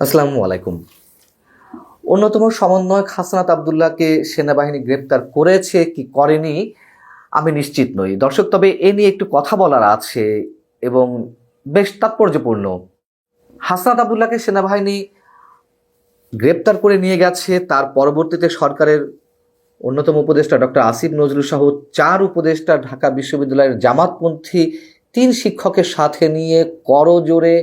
আসসালামু আলাইকুম। অন্যতম সমন্বয়ক হাসনাত আবদুল্লাহকে সেনাবাহিনী গ্রেপ্তার করেছে কি করেনি, আমি নিশ্চিত নই। দর্শক, তবে এ নিয়ে একটু কথা বলার আছে এবং বেশ তাৎপর্যপূর্ণ। হাসনাত আবদুল্লাহকে সেনাবাহিনী গ্রেপ্তার করে নিয়ে গেছে। তার পরবর্তীতে সরকারের অন্যতম উপদেষ্টা ডক্টর আসিফ নজরুল সহ চার উপদেষ্টা ঢাকা বিশ্ববিদ্যালয়ের জামাতপন্থী তিন শিক্ষকের সাথে নিয়ে করজোরে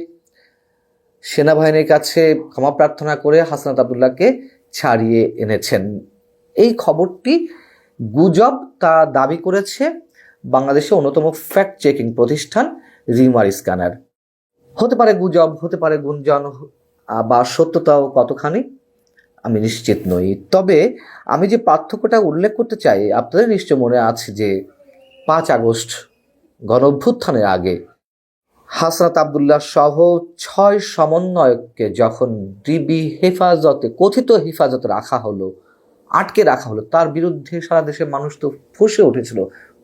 সেনাবাহিনীর কাছে ক্ষমা প্রার্থনা করে হাসনাত আবদুল্লাহকে ছাড়িয়ে এনেছেন। এই খবরটি গুজব তা দাবি করেছে বাংলাদেশের অন্যতম ফ্যাক্ট চেকিং প্রতিষ্ঠান, রিমার স্ক্যানার। হতে পারে গুজব, হতে পারে গুঞ্জন, বা সত্যতাও কতখানি, আমি নিশ্চিত নই। তবে আমি যে পার্থক্যটা উল্লেখ করতে চাই, আপনাদের নিশ্চয় মনে আছে যে পাঁচ আগস্ট গণ অভ্যুত্থানের আগে হাসনাত আবদুল্লাহ সহ ছয় সমন্বয়ককে যখন ডিবি হেফাজতে, কথিত হেফাজতে রাখা হলো, আটকে রাখা হলো, তার বিরুদ্ধে সারা দেশের মানুষ তো ফুসে উঠেছিল,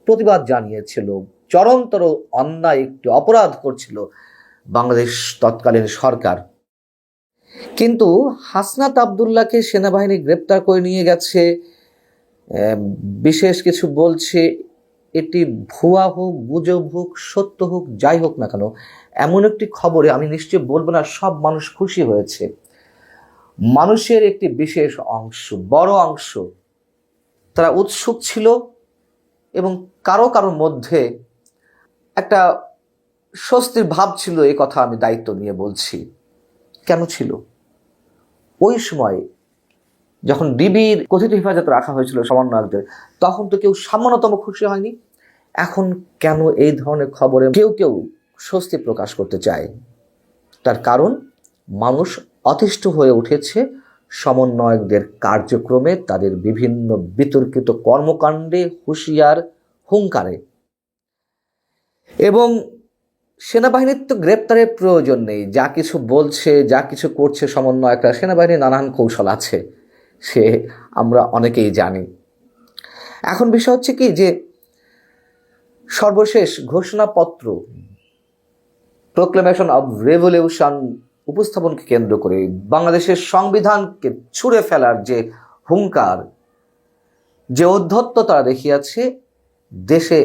প্রতিবাদ জানিয়েছিল চরমতর অন্যায় একটি অপরাধ করছিল বাংলাদেশ তৎকালীন সরকার। কিন্তু হাসনাত আবদুল্লাহকে সেনাবাহিনী গ্রেপ্তার করে নিয়ে গেছে বিশেষ কিছু বলছে এটি ভুয়া হোক, গুজব হোক, সত্য হোক, যাই হোক না কেন, এমন একটি খবরে আমি নিশ্চয় বলব না, সব মানুষ খুশি হয়েছে। মানুষের একটি বিশেষ অংশ, বড় অংশ, তারা উৎসুক ছিল এবং কারও কারোর মধ্যে একটা স্বস্তির ভাব ছিল এই কথা আমি দায়িত্ব নিয়ে বলছি। কেন ছিল? ওই সময় যখন ডিবির কথিত হেফাজতে রাখা হয়েছিল সমন্বয়কদের, তখন তো কেউ সামান্যতম খুশি হয়নি। এখন কেন এই ধরনের খবরে কেউ কেউ স্বস্তি প্রকাশ করতে চায়? তার কারণ, মানুষ অতিষ্ঠ হয়ে উঠেছে, সমন্বয়কদের কার্যক্রমে তাদের বিভিন্ন বিতর্কিত কর্মকাণ্ডে হুঁশিয়ার, হুঙ্কারে। এবং সেনাবাহিনীর তো গ্রেপ্তারের প্রয়োজন নেই। যা কিছু বলছে, যা কিছু করছে সমন্বয়করা, সেনাবাহিনীর নানান কৌশল আছে। সে আমরা অনেকেই জানি। এখন বিষয় হচ্ছে কি যে সর্বশেষ ঘোষণাপত্র প্রোক্লেমেশন অব রেভলিউশন উপস্থাপনকে কেন্দ্র করে বাংলাদেশের সংবিধানকে ছুঁড়ে ফেলার যে হুঙ্কার, যে অধ্যত্ত তারা দেখিয়াছে, দেশে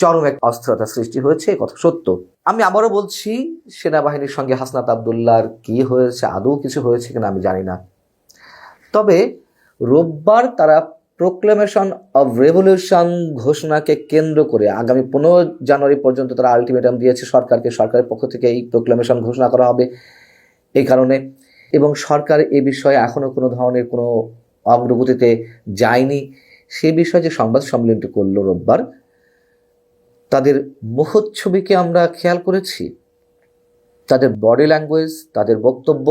চরম এক অস্থিরতা সৃষ্টি হয়েছে কথা সত্য। আমি আবারও বলছি, সেনাবাহিনীর সঙ্গে হাসনাত আবদুল্লাহর কি হয়েছে, আদৌ কিছু হয়েছে কিনা আমি জানি না। তবে রোববার তারা প্রোক্লেমেশন অব রেভলিউশন ঘোষণাকে কেন্দ্র করে আগামী পনেরো জানুয়ারি পর্যন্ত তারা আলটিমেটাম দিয়েছে সরকারকে। সরকারের পক্ষ থেকে এই প্রোক্লেমেশন ঘোষণা করা হবে এই কারণে। এবং সরকার এ বিষয়ে এখনও কোনো ধরনের কোনো অগ্রগতিতে যায়নি। সে বিষয়ে যে সংবাদ সম্মেলনটি করল রোববার, তাদের মুখচ্ছবিকে আমরা খেয়াল করেছি। তাদের বডি ল্যাঙ্গুয়েজ তাদের বক্তব্য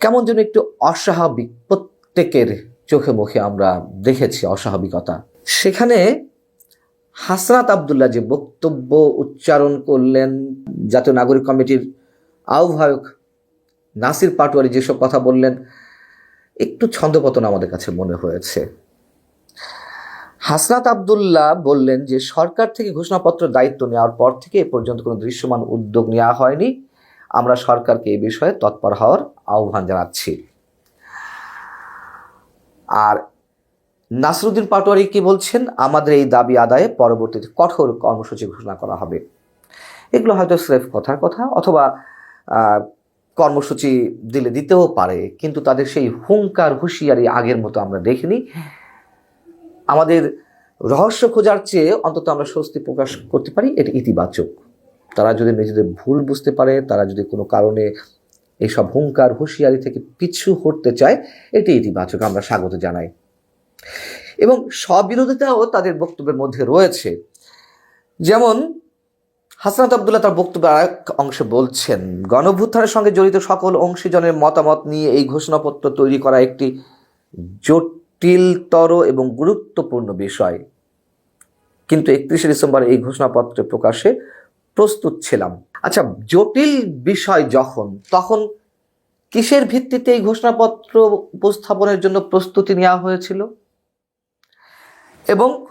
কেমন যেন একটু অস্বাভাবিক, প্রত্যেকের চোখে মুখে আমরা দেখেছি অস্বাভাবিকতা। সেখানে হাসনাত আবদুল্লাহ যে বক্তব্য উচ্চারণ করলেন, জাতীয় নাগরিক কমিটির আহ্বায়ক নাসির পাটোয়ারি যেসব কথা বললেন, একটু ছন্দপতন আমাদের কাছে মনে হয়েছে। হাসনাত আবদুল্লাহ বললেন যে, সরকার থেকে ঘোষণাপত্র দায়িত্ব নেওয়ার পর থেকে এ পর্যন্ত কোনো দৃশ্যমান উদ্যোগ নেওয়া হয়নি। আমরা সরকারকে এই বিষয়ে তৎপর হওয়ার আহ্বান জানাচ্ছি। আর নাসরুদ্দিন পাটোয়ারি কি বলছেন? আমাদের এই দাবি আদায়ে পরবর্তীতে কঠোর কর্মসূচি ঘোষণা করা হবে। এগুলো হয়তো স্রেফ কথার কথা অথবা কর্মসূচি দিলে দিতেও পারে, কিন্তু তাদের সেই হুঙ্কার হুঁশিয়ারি আগের মতো আমরা দেখিনি। আমাদের রহস্য খোঁজার চেয়ে অন্তত আমরা স্বস্তি প্রকাশ করতে পারি, এটি ইতিবাচক। তারা যদি নিজেদের ভুল বুঝতে পারে, তারা যদি কোনো কারণে এইসব হুঙ্কার, হুঁশিয়ারি থেকে পিছু হটতে চায়, এটি ইতিবাচক, আমরা স্বাগত জানাই। এবং স্ববিরোধিতাও তাদের বক্তব্যের মধ্যে রয়েছে। যেমন, হাসনাত আবদুল্লাহ তার বক্তব্যের আরেক অংশে বলছেন, গণভ্যুত্থানের সঙ্গে জড়িত সকল অংশীজনের মতামত নিয়ে এই ঘোষণাপত্র তৈরি করা একটি জটিলতর এবং গুরুত্বপূর্ণ বিষয়। কিন্তু একত্রিশে ডিসেম্বর এই ঘোষণাপত্রে প্রকাশে প্রস্তুত ছিলাম। আচ্ছা জটিল বিষয় যখন, তখন কিসের ভিত্তিতে এই ঘোষণাপত্র উপস্থাপনের জন্য প্রস্তুতি নেওয়া হয়েছিল? এবং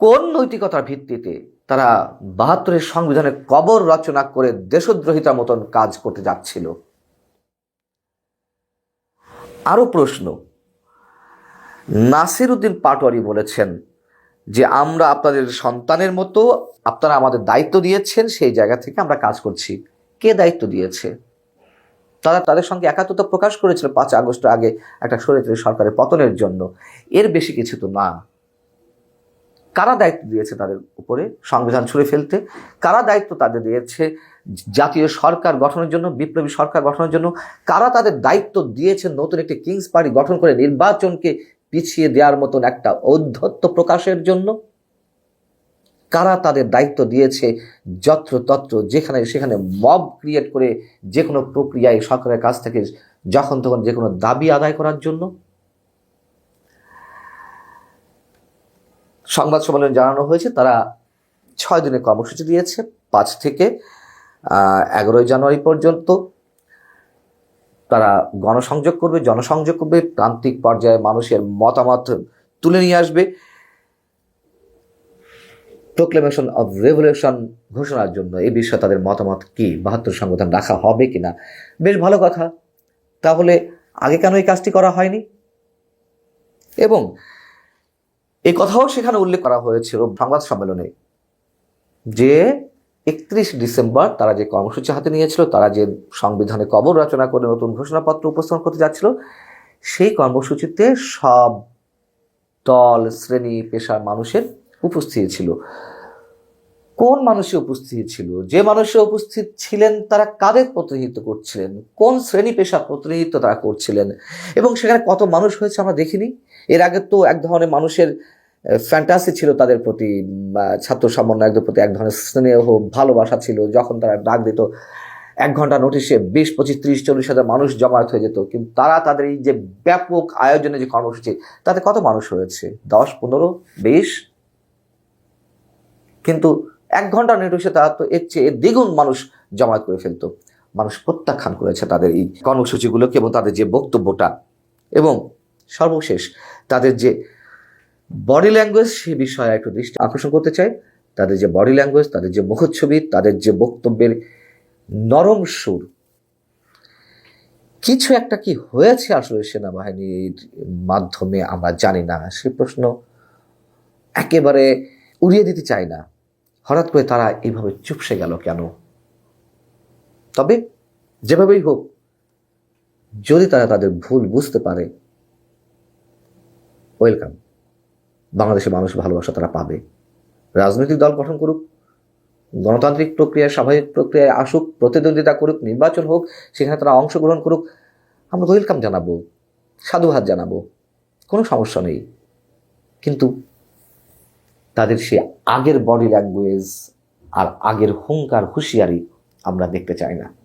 কোন নৈতিকতার ভিত্তিতে তারা বাহাত্তরের সংবিধানের কবর রচনা করে দেশদ্রোহিতার মতন কাজ করতে যাচ্ছিল? আরও প্রশ্ন। নাসির উদ্দিন পাটোয়ারি বলেছেন যে আমরা আপনাদের সন্তানের মতো, আপনারা আমাদের দায়িত্ব দিয়েছেন, সেই জায়গা থেকে আমরা কাজ করছি। কে দায়িত্ব দিয়েছে? তারা তাদের সঙ্গে একাত্মতা প্রকাশ করেছিল পাঁচ আগস্ট আগে একটা সরিয়ে সরকারের পতনের জন্য। এর বেশি কিছু তো না। কারা দায়িত্ব দিয়েছে তাদের উপরে? সংবিধান ছুঁড়ে ফেলতে। কারা দায়িত্ব তাদের দিয়েছে? জাতীয় সরকার গঠনের জন্য, বিপ্লবী সরকার গঠনের জন্য। কারা তাদের দায়িত্ব দিয়েছে নতুন একটি কিংস পার্টি গঠন করে নির্বাচনকে পিছিয়ে দেওয়ার মতন একটা ঔদ্ধত্য প্রকাশের জন্য কারা তাদের দায়িত্ব দিয়েছে, যত্রতত্র যেখানে সেখানে মব ক্রিয়েট করে যে কোনো প্রক্রিয়ায় সরকারের কাছ থেকে যখন তখন যে কোনো দাবি আদায় করার জন্য? সংবাদ সম্মেলনে জানানো হয়েছে, তারা ছয় দিনের কর্মসূচি দিয়েছে, পাঁচ থেকে এগারোই জানুয়ারি পর্যন্ত। তারা গণসংযোগ করবে, জনসংযোগ করবে, প্রান্তিক পর্যায়ে মানুষের মতামত তুলে নিয়ে আসবে। প্রোক্লেমেশন অফ রেভলিউশন ঘোষণার জন্য এ বিষয়ে তাদের মতামত কি? বাহাত্তর সংবিধান রাখা হবে কি না বেশ ভালো কথা। তাহলে আগে কেন এই কাজটি করা হয়নি? এবং এই কথাও সেখানে উল্লেখ করা হয়েছিল সংবাদ সম্মেলনে যে একত্রিশ ডিসেম্বর তারা যে কর্মসূচি হাতে নিয়েছিল, তারা যে সংবিধানে কবর রচনা করে নতুন ঘোষণাপত্র উপস্থাপন করতে যাচ্ছিল, সেই কর্মসূচিতে সব দল, শ্রেণি, পেশার মানুষের উপস্থিত ছিল। কোন মানুষে উপস্থিত ছিল? যে মানুষে উপস্থিত ছিলেন, তারা কাদের প্রতিনিধিত্ব করছিলেন? কোন শ্রেণি পেশা প্রতিনিধিত্ব তারা করছিলেন? এবং সেখানে কত মানুষ হয়েছে আমরা দেখিনি। এর আগে তো এক ধরনের মানুষের ফ্যান্টাসি ছিল তাদের প্রতি ছাত্র সমন্বয়কদের প্রতি এক ধরনের স্নেহ, ভালোবাসা ছিল। যখন তারা ডাক দিত, এক ঘণ্টা নোটিশে বিশ, পঁচিশ, ত্রিশ, চল্লিশ হাজার মানুষ জমায়েত হয়ে যেত। কিন্তু তারা তাদের এই যে ব্যাপক আয়োজনে যে কর্মসূচি, তাতে কত মানুষ হয়েছে? দশ, পনেরো, বিশ? কিন্তু এক ঘণ্টা নোটিশে তারা তো এর চেয়ে দ্বিগুণ মানুষ জমায়েত করে ফেলতো। মানুষ প্রত্যাখ্যান করেছে তাদের এই কর্মসূচিগুলোকে এবং তাদের যে বক্তব্যটা। এবং সর্বশেষ, তাদের যে বডি ল্যাঙ্গুয়েজ সে বিষয়ে একটু দৃষ্টি আকর্ষণ করতে চাই। তাদের যে বডি ল্যাঙ্গুয়েজ তাদের যে মুখচ্ছবি, তাদের যে বক্তব্যের নরম সুর। কিছু একটা কি হয়েছে আসলে সেনাবাহিনীর মাধ্যমে আমরা জানি না। সে প্রশ্ন একেবারে উড়িয়ে দিতে চাই না। হঠাৎ করে তারা এইভাবে চুপসে গেল কেন? তবে যেভাবেই হোক, যদি তারা তাদের ভুল বুঝতে পারে ওয়েলকাম বাংলাদেশের মানুষ ভালোবাসা তারা পাবে। রাজনৈতিক দল গঠন করুক, গণতান্ত্রিক প্রক্রিয়ায় স্বাভাবিক প্রক্রিয়ায় আসুক, প্রতিদ্বন্দ্বিতা করুক, নির্বাচন হোক, সেখানে তারা অংশগ্রহণ করুক, আমরা ওয়েলকাম জানাব সাধুহাত জানাব, কোনো সমস্যা নেই। কিন্তু তাদের সে আগের বডি ল্যাঙ্গুয়েজ আর আগের হুঙ্কার, হুঁশিয়ারি আমরা দেখতে চাই না।